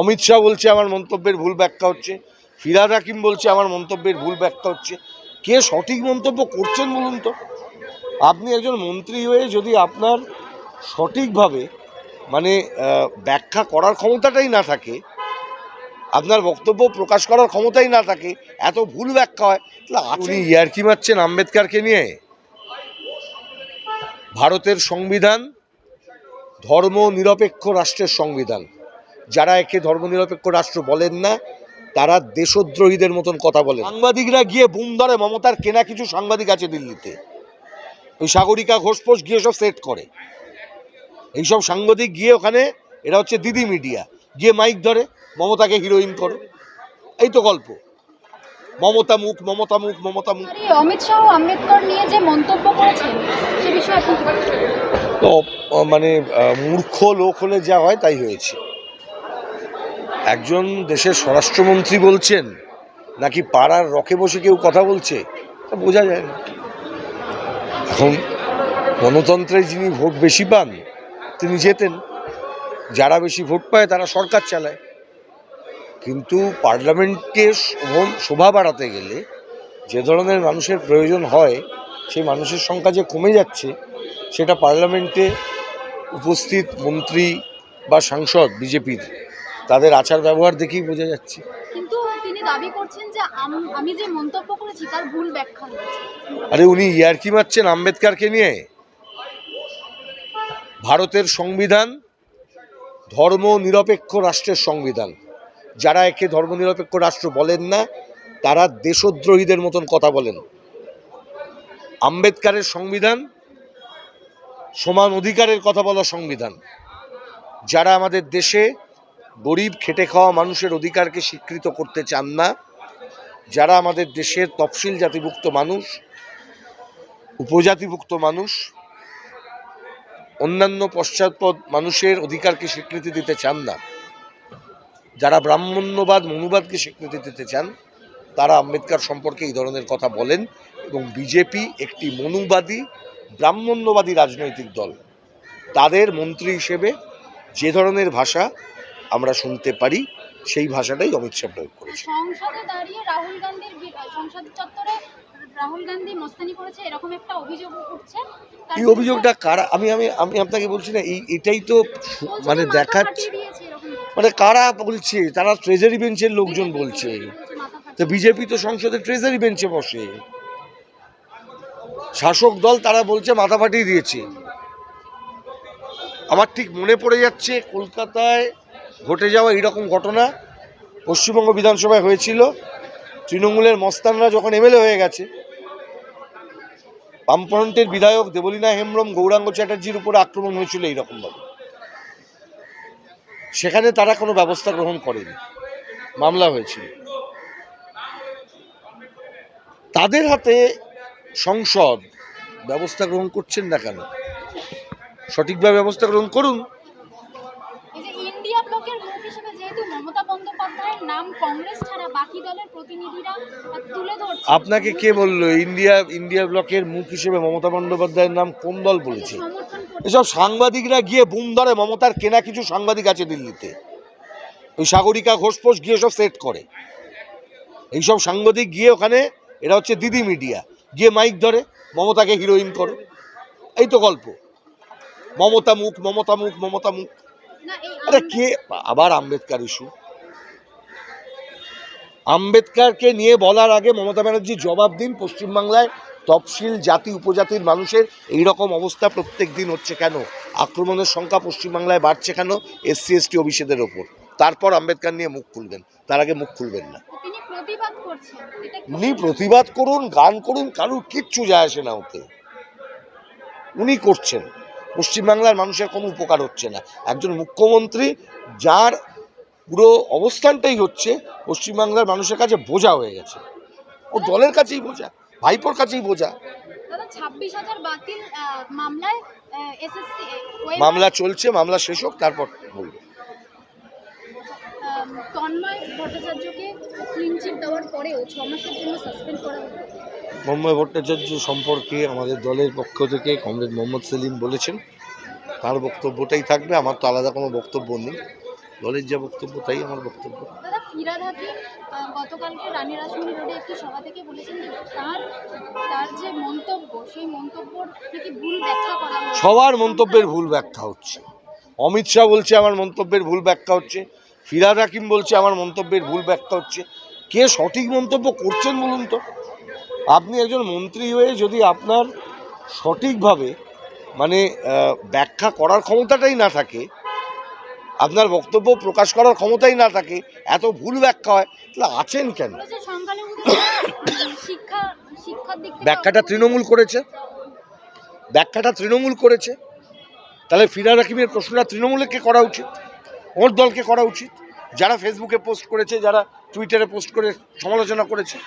অমিত শাহ বলছে আমার মন্তব্যের ভুল ব্যাখ্যা হচ্ছে, ফিরাদ হাকিম বলছে আমার মন্তব্যের ভুল ব্যাখ্যা হচ্ছে। কে সঠিক মন্তব্য করছেন বলুন তো? আপনি একজন মন্ত্রী হয়ে যদি আপনার সঠিকভাবে মানে ব্যাখ্যা করার ক্ষমতাটাই না থাকে, আপনার বক্তব্য প্রকাশ করার ক্ষমতাই না থাকে, এত ভুল ব্যাখ্যা হয়, তাহলে আপনি ইয়ারকি মারছেন আম্বেদকারকে নিয়ে? ভারতের সংবিধান ধর্ম নিরপেক্ষ রাষ্ট্রের সংবিধান। যারা একে ধর্মনিরপেক্ষ রাষ্ট্র বলেন না তারা দেশদ্রোহীদের মতন কথা বলে সাংবাদিকরা গিয়ে বুম ধরে মমতার কেনা কিছু সাংবাদিক আছে দিল্লিতে। ওই সাগরিকা ঘোষপোষ গিয়ে সব সেট করে। এইসব সাংবাদিক গিয়ে ওখানে এরা হচ্ছে দিদি মিডিয়া গিয়ে মাইক ধরে মমতাকে হিরোইন করে। এই তো গল্প। মমতা মুখ মমতা মুখ মমতা মুখ। অমিত শাহ আম্বেদকর নিয়ে যে মন্তব্য করেছেন সে বিষয়ে? তো মানে মূর্খ লোক হলে যা হয় তাই হয়েছে। একজন দেশের স্বরাষ্ট্রমন্ত্রী বলছেন, নাকি পাড়ার রকে বসে কেউ কথা বলছে? তা বোঝা যায় না। এখন গণতন্ত্রে যিনি ভোট বেশি পান, তিনি যেতেন যারা বেশি ভোট পায়, তারা সরকার চালায়। কিন্তু পার্লামেন্টকে শোভা বাড়াতে গেলে যে ধরনের মানুষের প্রয়োজন হয়, সেই মানুষের সংখ্যা যে কমে যাচ্ছে, সেটা পার্লামেন্টে উপস্থিত মন্ত্রী বা সাংসদ, বিজেপির তাদের আচার ব্যবহার দেখেই বোঝা যাচ্ছে। কিন্তু তিনি দাবি করছেন যে আমি যে মন্তব্য করেছি তার ভুল ব্যাখ্যা আরে উনি ইয়ারকি মারছেন আম্বেদকারকে নিয়ে? ভারতের সংবিধান ধর্ম নিরপেক্ষ রাষ্ট্রের সংবিধান। যারা একে ধর্মনিরপেক্ষ রাষ্ট্র বলেন না তারা দেশদ্রোহীদের মতন কথা বলেন। আম্বেদকারের সংবিধান সমান অধিকারের কথা বলা সংবিধান। যারা আমাদের দেশে গরিব খেটে খাওয়া মানুষের অধিকারকে স্বীকৃত করতে চান না। যারা আমাদের দেশের তফসিল জাতিভুক্ত মানুষ, উপজাতিভুক্ত মানুষ, অন্যান্য পশ্চাৎপদ মানুষের অধিকারকে স্বীকৃতি দিতে চান না, যারা ব্রাহ্মণ্যবাদ, মনুবাদকে স্বীকৃতি দিতে চান, তারা আম্বেদকর সম্পর্কে এই ধরনের কথা বলেন এবং বিজেপি একটি মনুবাদী, ব্রাহ্মণ্যবাদী রাজনৈতিক দল। তাদের মন্ত্রী হিসেবে যে ধরনের ভাষা আমরা শুনতে পারি সেই ভাষাটাই অমিত শাহ প্রয়োগ করেছে। সংসদে দাঁড়িয়ে রাহুল গান্ধীর সংসদ চত্বরে রাহুল গান্ধী মস্তানি করেছে এরকম একটা অভিযোগ উঠছে। এই অভিযোগটা কারা আমি আমি আমি আপনাকে বলছি না এই এটাই তো মানে দেখাচ্ছে মানে কারা বলছে? তারা ট্রেজারি বেঞ্চের লোকজন বলছে। বলছে তো বিজেপি তো সংসদে ট্রেজারি বেঞ্চে বসে। শাসক দল তারা বলছে মাথা ফাটিয়ে দিয়েছে। আমার ঠিক মনে পড়ে যাচ্ছে কলকাতায় ঘটে যাওয়া এইরকম ঘটনা পশ্চিমবঙ্গ বিধানসভায় হয়েছিল। তৃণমূলের মস্তানরা যখন এমএলএ হয়ে গেছে, বামফ্রন্টের বিধায়ক দেবলীনা হেমব্রম, গৌরাঙ্গ চ্যাটার্জির উপরে আক্রমণ হয়েছিল এইরকমভাবে। সেখানে তারা কোনো ব্যবস্থা গ্রহণ করেনি। মামলা হয়েছিল। তাদের হাতে সংসদ, ব্যবস্থা গ্রহণ করছেন না কেন? সঠিকভাবে ব্যবস্থা গ্রহণ করুন। ব্লকের মুখ হিসেবে যেহেতু মমতা বন্দ্যোপাধ্যায়ের নাম কংগ্রেস ছাড়া বাকি দলের প্রতিনিধিরা তুলে ধরছে আপনাকে কে বলল? ইন্ডিয়া ইন্ডিয়া ব্লকের মুখ হিসেবে মমতা বন্দ্যোপাধ্যায়ের নাম কোন দল বলেছে? এসব সাংবাদিকরা গিয়ে বুম ধরে মমতার কেনা কিছু সাংবাদিক আছে দিল্লিতে। ওই সাগরিকা ঘোষপোষ গিয়ে সব সেট করে। এইসব সাংবাদিক গিয়ে ওখানে এরা হচ্ছে দিদি মিডিয়া গিয়ে মাইক ধরে মমতাকে হিরোইন করো। এই তো গল্প। মমতা মুখ মমতা মুখ মমতা মুখ। আরে কে? আবার আম্বেদকার ইস্যু আম্বেদকারকে নিয়ে বলার আগে মমতা ব্যানার্জি জবাব দিন পশ্চিমবাংলায় তফসিল জাতি উপজাতির মানুষের এই রকম অবস্থা প্রত্যেক দিন হচ্ছে কেন? আক্রমণের সংখ্যা পশ্চিমবাংলায় বাড়ছে কেন? এসসি এসটি অফিসেদের ওপর। তারপর আম্বেদকার নিয়ে মুখ খুলবেন। তার আগে মুখ খুলবেন না। এটা উনি প্রতিবাদ করুন গান করুন কারুর কিচ্ছু যায় আসে না ওতে। উনি করছেন। পশ্চিমবাংলার মানুষের কোনো উপকার হচ্ছে না। একজন মুখ্যমন্ত্রী যার পুরো অবস্থানটাই হচ্ছে পশ্চিমবাংলার মানুষের কাছে বোঝা হয়ে গেছে। ও দলের কাছেই বোঝা ভাইপোর কাছেই বোঝা। মামলা চলছে মামলা শেষ হোক তারপর বলব। তন্ময় ভট্টাচার্যকে ক্লিন চিট দেওয়ার পরেও ছ মাসের জন্য সাসপেন্ড করা হলো। মুম্বাই ভট্টাচার্য সম্পর্কে আমাদের দলের পক্ষ থেকে কমরেড মোহাম্মদ সেলিম বলেছেন তার বক্তব্যটাই থাকবে। আমার তো আলাদা কোনো বক্তব্য নেই। দলের যা বক্তব্য তাই আমার বক্তব্য। ফিরাদ হাকিম গতকালকে রানী রাসমণি রোডে একটি সভা থেকে বলেছেন যে তার তার যে মন্তব্য সেই মন্তব্যর থেকে ভুল ব্যাখ্যা করা সবার মন্তব্যের ভুল ব্যাখ্যা হচ্ছে। অমিত শাহ বলছে আমার মন্তব্যের ভুল ব্যাখ্যা হচ্ছে। ফিরাদ হাকিম বলছে আমার মন্তব্যের ভুল ব্যাখ্যা হচ্ছে। কে সঠিক মন্তব্য করছেন বলুন তো? আপনি একজন মন্ত্রী হয়ে যদি আপনার সঠিকভাবে মানে ব্যাখ্যা করার ক্ষমতাটাই না থাকে আপনার বক্তব্য প্রকাশ করার ক্ষমতাই না থাকে এত ভুল ব্যাখ্যা হয় তাহলে আছেন কেন? ব্যাখ্যাটা তৃণমূল করেছে। ব্যাখ্যাটা তৃণমূল করেছে। তাহলে ফিরাদ হাকিমের প্রশ্নটা তৃণমূলকে করা উচিত? ওর দলকে করা উচিত? যারা ফেসবুকে পোস্ট করেছে যারা টুইটারে পোস্ট করে সমালোচনা করেছে?